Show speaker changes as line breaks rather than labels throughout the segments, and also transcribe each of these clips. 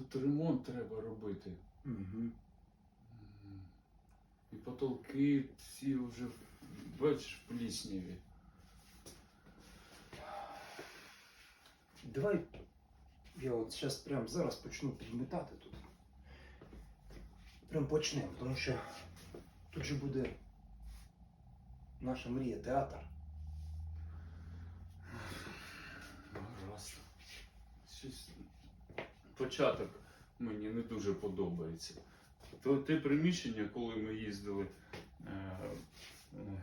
тут ремонт треба робити.
Угу.
І потолки всі вже, бачиш, в плісняві.
Давай я от зараз прямо зараз почну підмітати тут. Прям почнемо, тому що тут же буде наша мрія театр.
Гаразд. Щось початок мені не дуже подобається. То те приміщення, коли ми їздили е, е,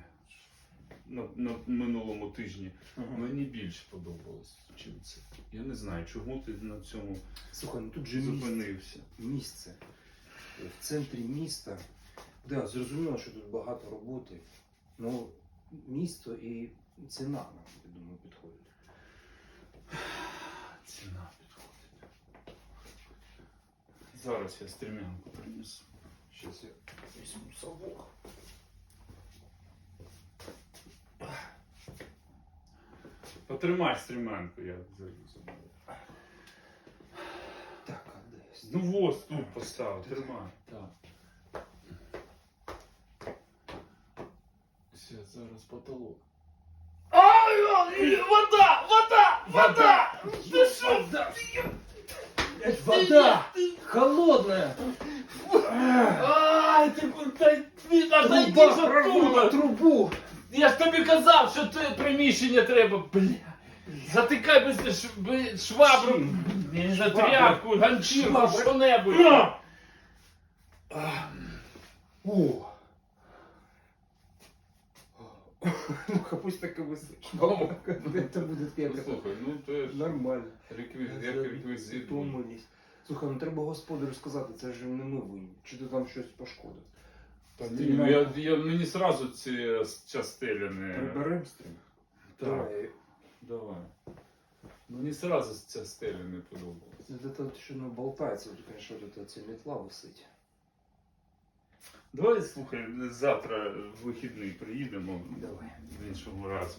на, на минулому тижні, мені більше подобалось, чим це. Я не знаю, чому ти на цьому
Слухай, ну тут же
зупинився.
місце в центрі міста. Да, зрозуміло, що тут багато роботи. Ну, місто і ціна нам, я думаю, підходить.
Зараз я стрімянку принесу.
Щас я візьму совок.
Потримай стрімянку, я залізу.
Так, а де?
Ну ось тут постав, тримай. Так. Все, зараз потолок. Ай, ай, вода! Вода! Вода!
Вода! Холодная!
Ай, ти отойди
Труба прорвала
оттуда!
трубу!
Я ж тобі казав, що це приміщення треба, бля. Затикай без ш- швабру, я не знаю, тряпку, ганчірку,
Швабру.
що-небудь.
О! Ну, пусть так і висить. Мама, це буде таке
Ну, слухай, ну то ж
нормально.
реквізит, як реквізит.
Слухай, ну треба господарю сказати, це ж не ми винні. Чи ти там щось пошкодив?
Та ні, ну, я, я, мені сразу ці частелі не...
Приберем стрім.
Так,
Давай.
давай. Мені сразу ця стеля не подобалась.
Це тут що не болтається, от, конечно, тут ця метла висить.
Давай, слухай, завтра в вихідний приїдемо
Давай.
в іншому разу.